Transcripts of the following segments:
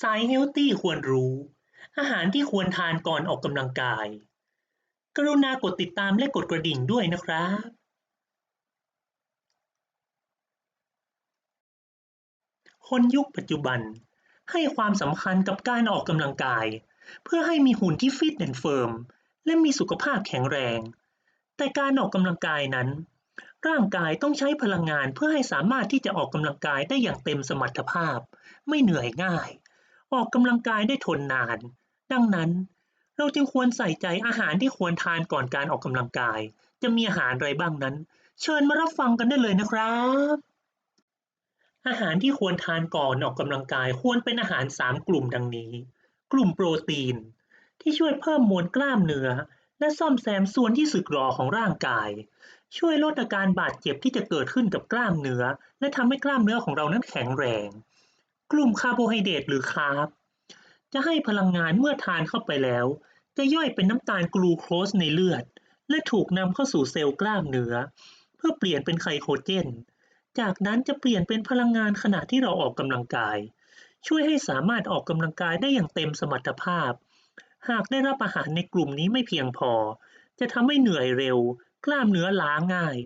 สายเฮลตี้ควรรู้ อาหารที่ควรทานก่อนออกกำลังกาย กรุณากดติดตามและกดกระดิ่งด้วยนะครับ คนยุคปัจจุบัน ให้ความสำคัญกับการออกกำลังกาย เพื่อให้มีหุ่นที่ฟิตแอนด์เฟิร์มและมีสุขภาพแข็งแรง แต่การออกกำลังกายนั้น ร่างกายต้องใช้พลังงานเพื่อให้สามารถที่จะออกกำลังกายได้อย่างเต็มสมรรถภาพ ไม่เหนื่อยง่าย ออกกำลังกายได้ทนนาน ดังนั้น เราจึงควรใส่ใจอาหารที่ควรทานก่อนการออกกำลังกาย จะมีอาหารอะไรบ้างนั้น เชิญมารับฟังกันได้เลยนะครับ อาหารที่ควรทานก่อนออกกำลังกายควรเป็นอาหาร 3 กลุ่มดังนี้ กลุ่มโปรตีน ที่ช่วยเพิ่มมวลกล้ามเนื้อ และซ่อมแซมส่วนที่สึกหรอของร่างกายช่วยลดอาการบาดเจ็บที่จะเกิดขึ้นกับกล้ามเนื้อ และทำให้กล้ามเนื้อของเรานั้นแข็งแรง กลุ่มคาร์โบไฮเดรตหรือคาร์บจะให้พลังงานเมื่อทานเข้าไปแล้ว จะย่อยเป็นน้ำตาลกลูโคสในเลือด และถูกนำเข้าสู่เซลล์กล้ามเนื้อ เพื่อเปลี่ยนเป็นไคโคเจน จากนั้นจะเปลี่ยนเป็นพลังงานขณะที่เราออกกำลังกาย ช่วยให้สามารถออกกำลังกายได้อย่างเต็มสมรรถภาพ หากได้รับอาหารในกลุ่มนี้ไม่เพียงพอ จะทำให้เหนื่อยเร็ว กล้ามเนื้อล้าง่าย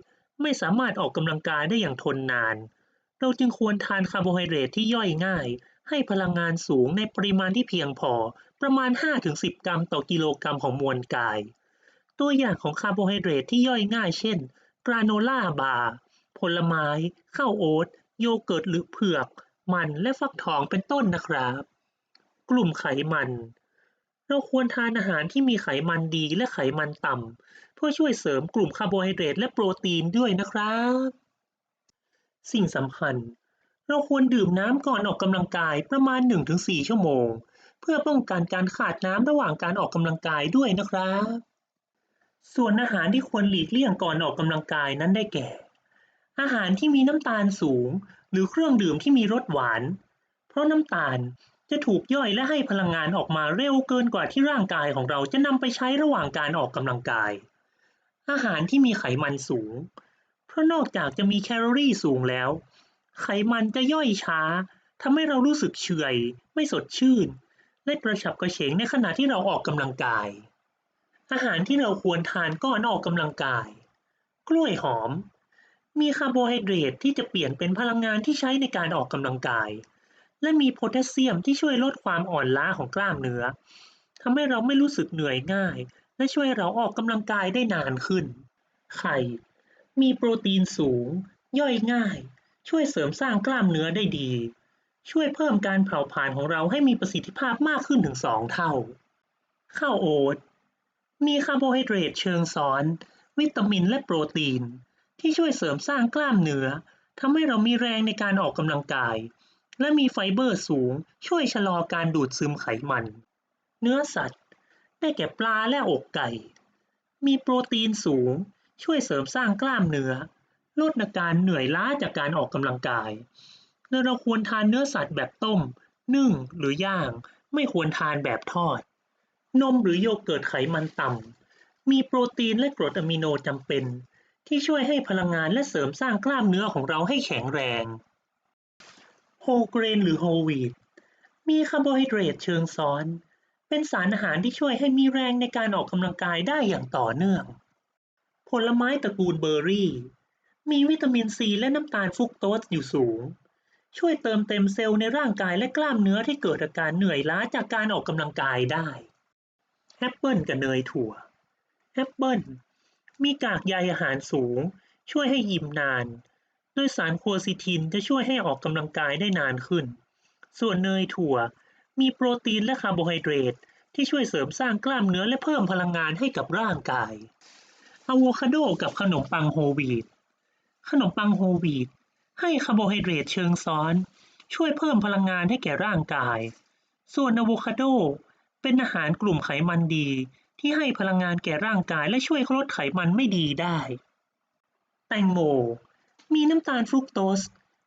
ไม่สามารถออกกำลังกายได้อย่างทนนาน เราจึงควรทานคาร์โบไฮเดรตที่ย่อยง่าย ให้พลังงานสูงในปริมาณที่เพียงพอ ประมาณ 5-10 กรัมต่อกิโลกรัมของมวลกาย ตัวอย่างของคาร์โบไฮเดรตที่ย่อยง่ายเช่น กราโนล่าบาร์ผลไม้ ข้าวโอ๊ต โยเกิร์ตหรือเผือก มันและฟักทองเป็นต้นนะครับ กลุ่มไขมัน เราควรทานอาหารที่มีไขมันดีและไขมันต่ำเพื่อช่วยเสริมกลุ่มคาร์โบไฮเดรตและโปรตีนด้วยนะครับ สิ่งสำคัญ เราควรดื่มน้ำก่อนออกกำลังกายประมาณ 1-4 ชั่วโมง เพื่อป้องกันการขาดน้ำระหว่างการออกกำลังกายด้วยนะครับ ส่วนอาหารที่ควรหลีกเลี่ยงก่อนออกกำลังกายนั้นได้แก่ อาหารที่มีน้ำตาลสูง หรือเครื่องดื่มที่มีรสหวาน เพราะน้ำตาลจะถูกย่อยและให้พลังงานออกมาเร็วเกินกว่าที่ร่างกายของเราจะนำไปใช้ระหว่างการออกกำลังกาย อาหารที่มีไขมันสูง ราะนอกจากจะมีแคลอรี่สูงแล้ว ไขมันจะย่อยช้าทำให้เรารู้สึกเฉื่อยไม่สดชื่น และกระฉับกระเฉงในขณะที่เราออกกำลังกาย อาหารที่เราควรทานก่อนออกกำลังกาย กล้วยหอม มีคาร์โบไฮเดรตที่จะเปลี่ยนเป็นพลังงานที่ใช้ในการออกกำลังกาย และมีโพแทสเซียมที่ช่วยลดความอ่อนล้าของกล้ามเนื้อทำให้เราไม่รู้สึกเหนื่อยง่าย และช่วยเราออกกำลังกายได้นานขึ้น ไข่ มีโปรตีนสูง ย่อยง่าย ช่วยเสริมสร้างกล้ามเนื้อได้ดี ช่วยเพิ่มการเผาผลาญของเราให้มีประสิทธิภาพมากขึ้นถึง 2 เท่า ข้าวโอ๊ตมีคาร์โบไฮเดรตเชิงซ้อน วิตามินและโปรตีน ที่ช่วยเสริมสร้างกล้ามเนื้อทำให้เรามีแรงในการออกกำลังกาย และมีไฟเบอร์สูง ช่วยชะลอการดูดซึมไขมัน เนื้อสัตว์ ได้แก่ปลาและอกไก่ มีโปรตีนสูง ช่วยเสริมสร้างกล้ามเนื้อ ลดอาการเหนื่อยล้าจากการออกกำลังกาย เราควรทานเนื้อสัตว์แบบต้ม นึ่งหรือย่างไม่ควรทานแบบทอด นมหรือโยเกิร์ตไขมันต่ำ มีโปรตีนและกรดอะมิโนจำเป็น ที่ช่วยให้พลังงานและเสริมสร้างกล้ามเนื้อของเราให้แข็งแรงโฮเกรนหรือโฮวีตมีคาร์โบไฮเดรตเชิงซ้อน เป็นสารอาหารที่ช่วยให้มีแรงในการออกกำลังกายได้อย่างต่อเนื่อง ผลไม้ตระกูลเบอร์รี่ มีวิตามินซีและน้ำตาลฟรุกโตสอยู่สูง ช่วยเติมเต็มเซลล์ในร่างกายและกล้ามเนื้อที่เกิดอาการเหนื่อยล้าจากการออกกำลังกายได้ แอปเปิลกับเนยถั่ว แอปเปิลมีกากใยอาหารสูง ช่วยให้อิ่มนาน โดยสารโควซิทินจะช่วยให้ออกกำลังกายได้นานขึ้น ส่วนเนยถั่ว มีโปรตีนและคาร์โบไฮเดรตที่ช่วยเสริมสร้างกล้ามเนื้อและเพิ่มพลังงานให้กับร่างกาย อะโวคาโดกับขนมปังโฮวีตขนมปังโฮวีตให้คาร์โบไฮเดรตเชิงซ้อน ช่วยเพิ่มพลังงานให้แก่ร่างกาย ส่วนอะโวคาโดเป็นอาหารกลุ่มไขมันดี ที่ให้พลังงานแก่ร่างกายและช่วยลดไขมันไม่ดีได้ แตงโม มีน้ำตาลฟรุกโตส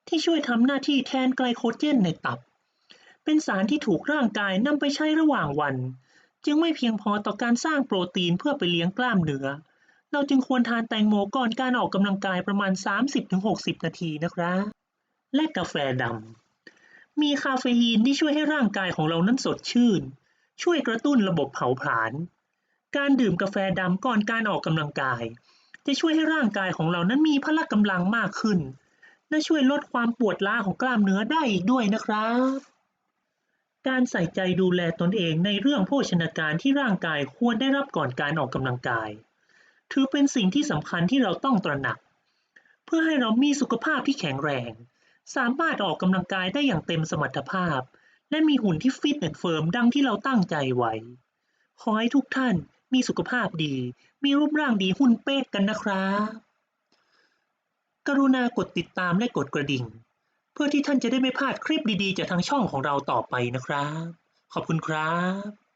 ที่ช่วยทำหน้าที่แทนไกลโคเจนในตับ เป็นสารที่ถูกร่างกายนำไปใช้ระหว่างวัน จึงไม่เพียงพอต่อการสร้างโปรตีนเพื่อไปเลี้ยงกล้ามเนื้อ เราจึงควรทานแตงโมก่อนการออกกำลังกายประมาณ 30-60 นาทีนะครับ และกาแฟดำ มีคาเฟอีนที่ช่วยให้ร่างกายของเรานั้นสดชื่น ช่วยกระตุ้นระบบเผาผลาญ การดื่มกาแฟดำก่อนการออกกำลังกาย จะช่วยให้ร่างกายของเรานั้นมีพละกำลังมากขึ้น และช่วยลดความปวดล้าของกล้ามเนื้อได้อีกด้วยนะครับ การใส่ใจดูแลตนเองในเรื่องโภชนาการที่ร่างกายควรได้รับก่อนการออกกำลังกาย ถือเป็นสิ่งที่สำคัญที่เราต้องตระหนัก เพื่อให้เรามีสุขภาพที่แข็งแรง สามารถออกกำลังกายได้อย่างเต็มสมรรถภาพ และมีหุ่นที่ฟิตแอนด์เฟิร์มดังที่เราตั้งใจไว้ ขอให้ทุกท่านมีสุขภาพดี มีรูปร่างดีหุ่นเป๊กกันนะครับ กรุณากดติดตามและกดกระดิ่ง เพื่อที่ท่านจะได้ไม่พลาดคลิปดีๆ จากทางช่องของเราต่อไปนะครับ ขอบคุณครับ